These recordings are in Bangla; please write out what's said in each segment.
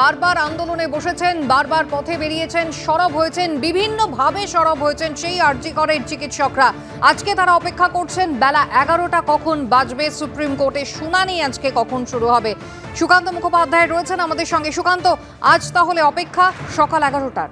বারবার আন্দোলনে বসেছেন, বারবার পথে বেরিয়েছেন, সরব হয়েছেন, বিভিন্নভাবে সরব হয়েছেন সেই আর্জি করের চিকিৎসকরা। আজকে তারা অপেক্ষা করছেন, বেলা এগারোটা কখন বাজবে, সুপ্রিম কোর্টে শুনানি আজকে কখন শুরু হবে? সুকান্ত মুখোপাধ্যায় রয়েছেন আমাদের সঙ্গে। সুকান্ত, আজ তাহলে অপেক্ষা সকাল এগারোটার।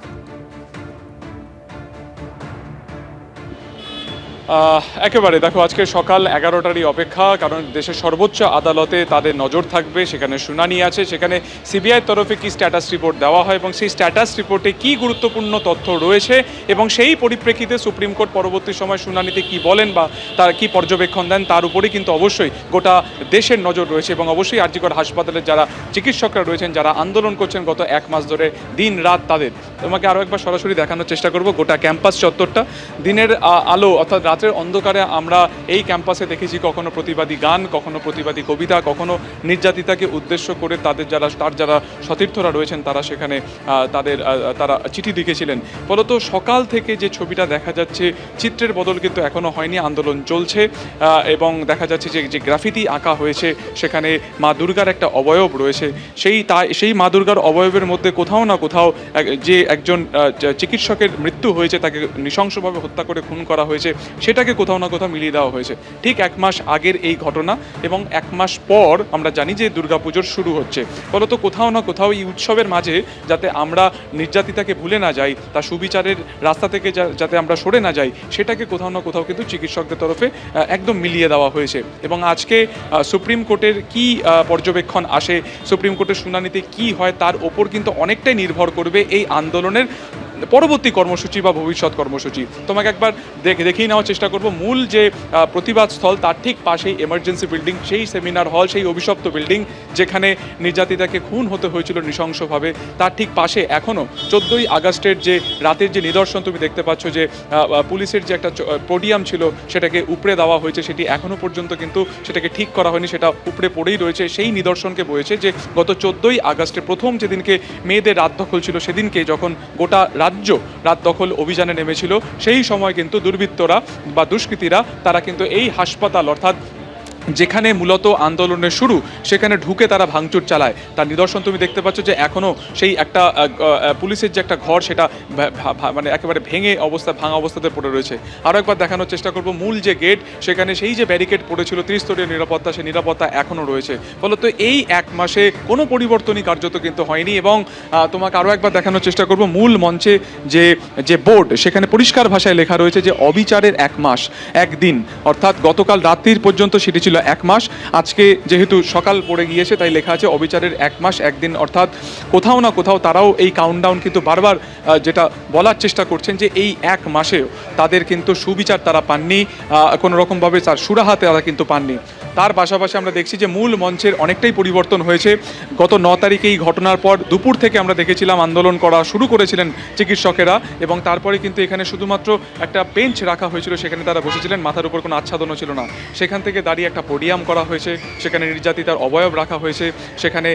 একেবারে দেখো, আজকে সকাল এগারোটারই অপেক্ষা, কারণ দেশের সর্বোচ্চ আদালতে তাদের নজর থাকবে, সেখানে শুনানি আছে, সেখানে সিবিআইয়ের তরফে কি স্ট্যাটাস রিপোর্ট দেওয়া হয় এবং সেই স্ট্যাটাস রিপোর্টে কি গুরুত্বপূর্ণ তথ্য রয়েছে এবং সেই পরিপ্রেক্ষিতে সুপ্রিম কোর্ট পরবর্তী সময় শুনানিতে কি বলেন বা তার কি পর্যবেক্ষণ দেন, তার উপরে কিন্তু অবশ্যই গোটা দেশের নজর রয়েছে এবং অবশ্যই আরজিকর হাসপাতালের যারা চিকিৎসকরা রয়েছেন, যারা আন্দোলন করছেন গত এক মাস ধরে, দিন রাত তাদের। তোমাকে আরও একবার সরাসরি দেখানোর চেষ্টা করব, গোটা ক্যাম্পাস চত্বরটা। দিনের আলো অর্থাৎ রাতের অন্ধকারে আমরা এই ক্যাম্পাসে দেখেছি কখনো প্রতিবাদী গান, কখনো প্রতিবাদী কবিতা, কখনো নির্যাতিতাকে উদ্দেশ্য করে তাদের যারা, তার যারা সতীর্থরা রয়েছেন, তারা সেখানে তাদের তারা চিঠি লিখেছিলেন। ফলত সকাল থেকে যে ছবিটা দেখা যাচ্ছে, চিত্রের বদল কিন্তু এখনও হয়নি, আন্দোলন চলছে এবং দেখা যাচ্ছে যে যে গ্রাফিতি আঁকা হয়েছে, সেখানে মা দুর্গার একটা অবয়ব রয়েছে। সেই তাই, সেই মা দুর্গার অবয়বের মধ্যে কোথাও না কোথাও যে একজন চিকিৎসকের মৃত্যু হয়েছে, তাকে নৃশংসভাবে হত্যা করে খুন করা হয়েছে সেটাকে কোথাও না কোথাও মিলিয়ে দেওয়া হয়েছে। ঠিক এক মাস আগের এই ঘটনা এবং এক মাস পর আমরা জানি যে দুর্গাপুজোর শুরু হচ্ছে। ফলত কোথাও না কোথাও এই উৎসবের মাঝে যাতে আমরা নির্যাতিতাকে ভুলে না যাই, তা সুবিচারের রাস্তা থেকে যাতে আমরা সরে না যাই, সেটাকে কোথাও না কোথাও কিন্তু চিকিৎসকদের তরফে একদম মিলিয়ে দেওয়া হয়েছে। এবং আজকে সুপ্রিম কোর্টের কি পর্যবেক্ষণ আসে, সুপ্রিম কোর্টের শুনানিতে কি হয়, তার ওপর কিন্তু অনেকটাই নির্ভর করবে এই আন্দোলনের পরবর্তী কর্মসূচি বা ভবিষ্যৎ কর্মসূচি। তোমাকে একবার দেখে দেখিয়ে নেওয়ার চেষ্টা করব। মূল যে প্রতিবাদ স্থল, তার ঠিক পাশেই এমার্জেন্সি বিল্ডিং সেই সেমিনার হল সেই অভিশপ্ত বিল্ডিং যেখানে নির্যাতিতাকে খুন হতে হয়েছিল নৃশংসভাবে, তার ঠিক পাশে এখনও চোদ্দোই আগস্টের যে, রাতের যে নিদর্শন তুমি দেখতে পাচ্ছ যে পুলিশের যে একটা পোডিয়াম ছিল, সেটাকে উপড়ে দেওয়া হয়েছে, সেটি এখনও পর্যন্ত কিন্তু সেটাকে ঠিক করা হয়নি, সেটা উপড়ে পড়েই রয়েছে। সেই নিদর্শনকে বয়েছে যে, গত চোদ্দোই আগস্টে প্রথম যেদিনকে মেয়েদের রাত দখল ছিল, সেদিনকে যখন গোটা রাজ্য রাত দখল অভিযানে নেমেছিল। সেই সময় কিন্তু দুর্বৃত্তরা বা দুষ্কৃতীরা, তারা কিন্তু এই হাসপাতাল অর্থাৎ যেখানে মূলত আন্দোলনের শুরু, সেখানে ঢুকে তারা ভাঙচুর চালায়। তার নিদর্শন তুমি দেখতে পাচ্ছ যে এখনও সেই একটা পুলিশের যে একটা ঘর, সেটা মানে একেবারে ভেঙে অবস্থা, ভাঙা অবস্থাতে পড়ে রয়েছে। আরও একবার দেখানোর চেষ্টা করব, মূল যে গেট সেখানে সেই যে ব্যারিকেড পড়েছিল, ত্রিস্তরীয় নিরাপত্তা, সেই নিরাপত্তা এখনও রয়েছে। ফলত এই এক মাসে কোনো পরিবর্তনই কার্যত কিন্তু হয়নি এবং তোমাকে আরও একবার দেখানোর চেষ্টা করব, মূল মঞ্চে যে যে বোর্ড সেখানে পরিষ্কার ভাষায় লেখা রয়েছে যে, অবিচারের এক মাস, একদিন। অর্থাৎ গতকাল রাত্রির পর্যন্ত সেটি ছিল এক মাস। আজকে যেহেতু সকাল পড়ে গিয়েছে, তাই লেখা আছে অবিচারের এক মাস, একদিন অর্থাৎ কোথাও না কোথাও তারাও এই কাউন্টডাউন কিন্তু বারবার যেটা বলার চেষ্টা করছেন যে এই এক মাসেও তাদের কিন্তু সুবিচার তারা পাননি কোনো রকমভাবে তার সুরাহা তারা কিন্তু পাননি। তার পাশাপাশি আমরা দেখছি যে মূল মঞ্চের অনেকটাই পরিবর্তন হয়েছে। গত ন তারিখে এই ঘটনার পর দুপুর থেকে আমরা দেখেছিলাম আন্দোলন করা শুরু করেছিলেন চিকিৎসকেরা এবং তারপরে কিন্তু এখানে শুধুমাত্র একটা বেঞ্চ রাখা হয়েছিল, সেখানে তারা বসেছিলেন, মাথার উপর কোনো আচ্ছাদনও ছিল না। সেখান থেকে দাঁড়িয়ে একটা পোডিয়াম করা হয়েছে, সেখানে নির্যাতিতার অবয়ব রাখা হয়েছে, সেখানে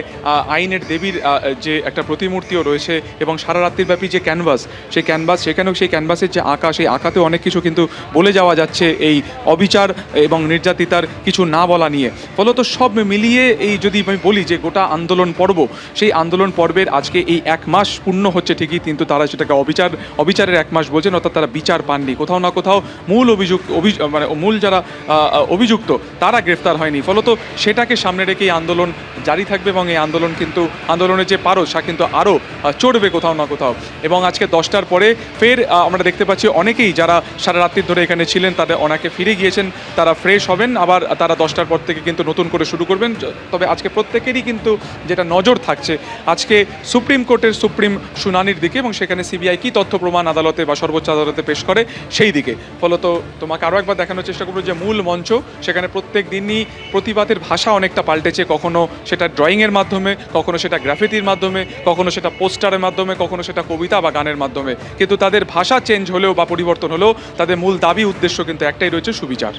আইনের দেবীর যে একটা প্রতিমূর্তিও রয়েছে এবং সারা রাত্রিব্যাপী যে ক্যানভাস, সেই ক্যানভাস, সেখানেও সেই ক্যানভাসের যে আঁকা, সেই আঁকাতেও অনেক কিছু কিন্তু বলে যাওয়া যাচ্ছে এই অবিচার এবং নির্যাতিতার কিছু না বলা নিয়ে। ফলত সব মিলিয়ে এই যদি আমি বলি যে গোটা আন্দোলন পর্ব, সেই আন্দোলন পর্বের আজকে এই এক মাস পূর্ণ হচ্ছে ঠিকই, কিন্তু তারা সেটাকে অবিচার, অবিচারের এক মাস বলছেন, অর্থাৎ তারা বিচার পাননি। কোথাও না কোথাও মূল অভিযুক্ত, অভি- মানে মূল যারা অভিযুক্ত, তারা গ্রেফতার হয়নি। ফলত সেটাকে সামনে রেখে এই আন্দোলন জারি থাকবে এবং এই আন্দোলন কিন্তু, আন্দোলনের যে পারো সা কিন্তু আরও চড়বে কোথাও না কোথাও। এবং আজকে দশটার পরে ফের আমরা দেখতে পাচ্ছি অনেকেই যারা সারা রাত্রির ধরে এখানে ছিলেন, তাদের অনেকে ফিরে গিয়েছেন, তারা ফ্রেশ হবেন, আবার তারা দশটার পর থেকে কিন্তু নতুন করে শুরু করবেন তবে আজকে প্রত্যেকেরই কিন্তু যেটা নজর থাকছে, আজকে সুপ্রিম কোর্টের সুপ্রিম শুনানির দিকে এবং সেখানে সিবিআই কি তথ্য প্রমাণ আদালতে বা সর্বোচ্চ আদালতে পেশ করে সেই দিকে। ফলত তোমাকে আরও একবার দেখানোর চেষ্টা করব যে মূল মঞ্চ, সেখানে প্রত্যেক দিনই প্রতিবাদের ভাষা অনেকটা পাল্টেছে, কখনো সেটা ড্রয়িংয়ের মাধ্যমে, কখনো সেটা গ্রাফিতির মাধ্যমে, কখনো সেটা পোস্টারের মাধ্যমে, কখনো সেটা কবিতা বা গানের মাধ্যমে। কিন্তু তাদের ভাষা চেঞ্জ হলেও বা পরিবর্তন হলেও তাদের মূল দাবি, উদ্দেশ্য কিন্তু একটাই রয়েছে সুবিচার।